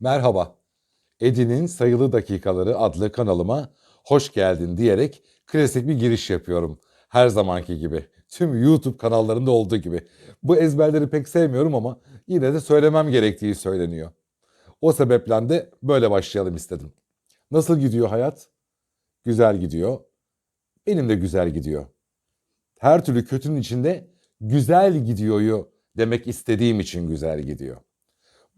Merhaba. Edi'nin Sayılı Dakikaları adlı kanalıma hoş geldin diyerek klasik bir giriş yapıyorum. Her zamanki gibi. Tüm YouTube kanallarında olduğu gibi. Bu ezberleri pek sevmiyorum ama yine de söylemem gerektiği söyleniyor. O sebeple de böyle başlayalım istedim. Nasıl gidiyor hayat? Güzel gidiyor. Benim de güzel gidiyor. Her türlü kötünün içinde güzel gidiyor'yu demek istediğim için güzel gidiyor.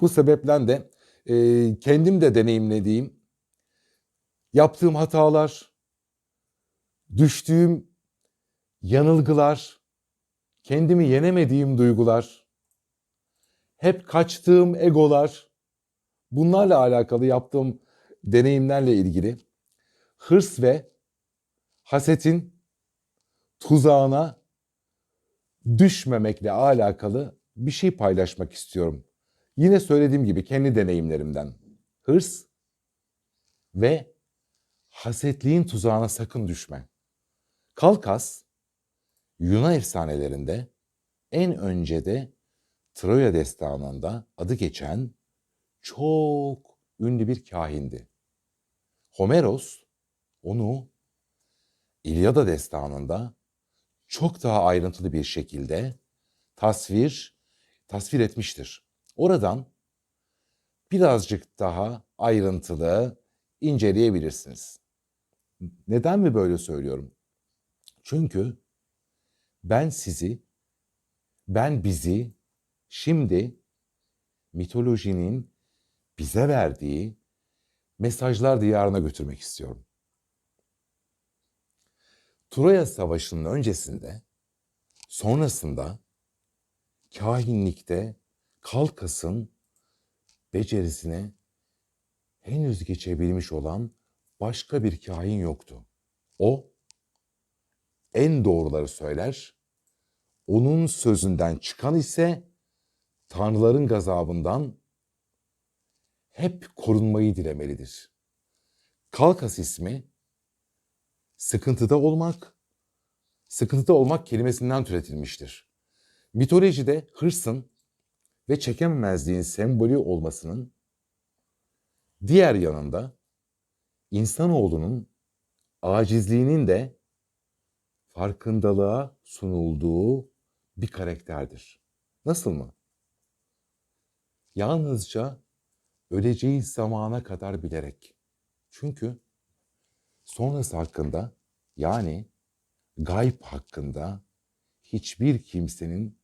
Bu sebeple de e, kendim de deneyimlediğim, yaptığım hatalar, düştüğüm yanılgılar, kendimi yenemediğim duygular, hep kaçtığım egolar, bunlarla alakalı yaptığım deneyimlerle ilgili hırs ve hasetin tuzağına düşmemekle alakalı bir şey paylaşmak istiyorum. Yine söylediğim gibi kendi deneyimlerimden. Hırs ve hasetliğin tuzağına sakın düşme. Kalkas, Yunan efsanelerinde en önce de Troya destanında adı geçen çok ünlü bir kahindi. Homeros onu İlyada destanında çok daha ayrıntılı bir şekilde tasvir tasvir etmiştir. Oradan birazcık daha ayrıntılı inceleyebilirsiniz. Neden mi böyle söylüyorum? Çünkü ben sizi, ben bizi şimdi mitolojinin bize verdiği mesajlar diyarına götürmek istiyorum. Troya Savaşı'nın öncesinde, sonrasında kahinlikte Kalkas'ın becerisine henüz geçebilmiş olan başka bir kahin yoktu. O en doğruları söyler, onun sözünden çıkan ise tanrıların gazabından hep korunmayı dilemelidir. Kalkas ismi sıkıntıda olmak, sıkıntıda olmak kelimesinden türetilmiştir. Mitolojide hırsın ve çekememezliğin sembolü olmasının diğer yanında insanoğlunun acizliğinin de farkındalığa sunulduğu bir karakterdir. Nasıl mı? Yalnızca öleceği zamana kadar bilerek. Çünkü sonrası hakkında yani gayb hakkında hiçbir kimsenin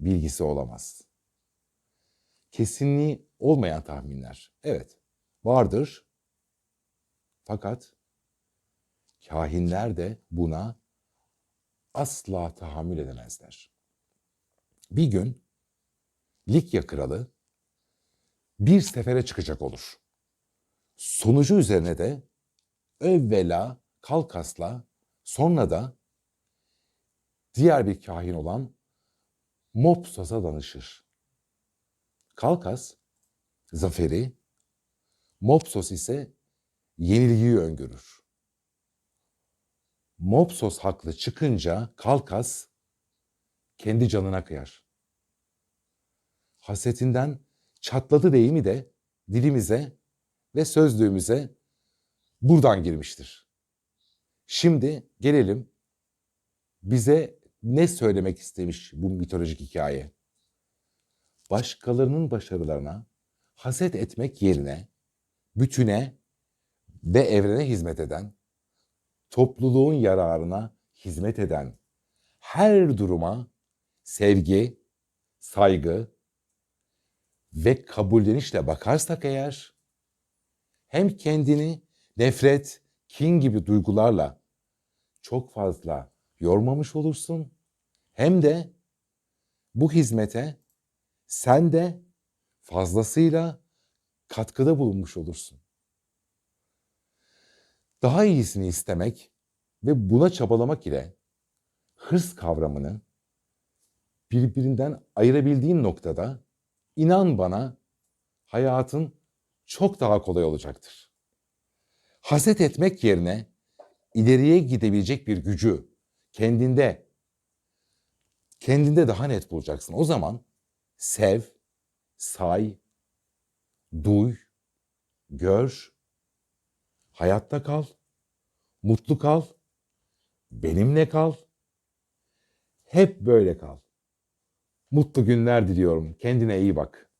bilgisi olamaz. Kesinliği olmayan tahminler. Evet, vardır. Fakat kahinler de buna asla tahammül edemezler. Bir gün Likya kralı bir sefere çıkacak olur. Sonucu üzerine de evvela Kalkas'la sonra da diğer bir kahin olan Mopsos'a danışır. Kalkas zaferi, Mopsos ise yenilgiyi öngörür. Mopsos haklı çıkınca Kalkas kendi canına kıyar. Hasetinden çatladı deyimi de dilimize ve sözlüğümüze buradan girmiştir. Şimdi gelelim bize ne söylemek istemiş bu mitolojik hikaye? Başkalarının başarılarına haset etmek yerine bütüne ve evrene hizmet eden, topluluğun yararına hizmet eden her duruma sevgi, saygı ve kabullenişle bakarsak eğer hem kendini nefret, kin gibi duygularla çok fazla yormamış olursun hem de bu hizmete sen de fazlasıyla katkıda bulunmuş olursun. Daha iyisini istemek ve buna çabalamak ile hırs kavramını birbirinden ayırabildiğin noktada inan bana hayatın çok daha kolay olacaktır. Haset etmek yerine ileriye gidebilecek bir gücü kendinde kendinde daha net bulacaksın. O zaman sev, say, duy gör, hayatta kal, mutlu kal, benimle kal, hep böyle kal. Mutlu günler diliyorum. Kendine iyi bak.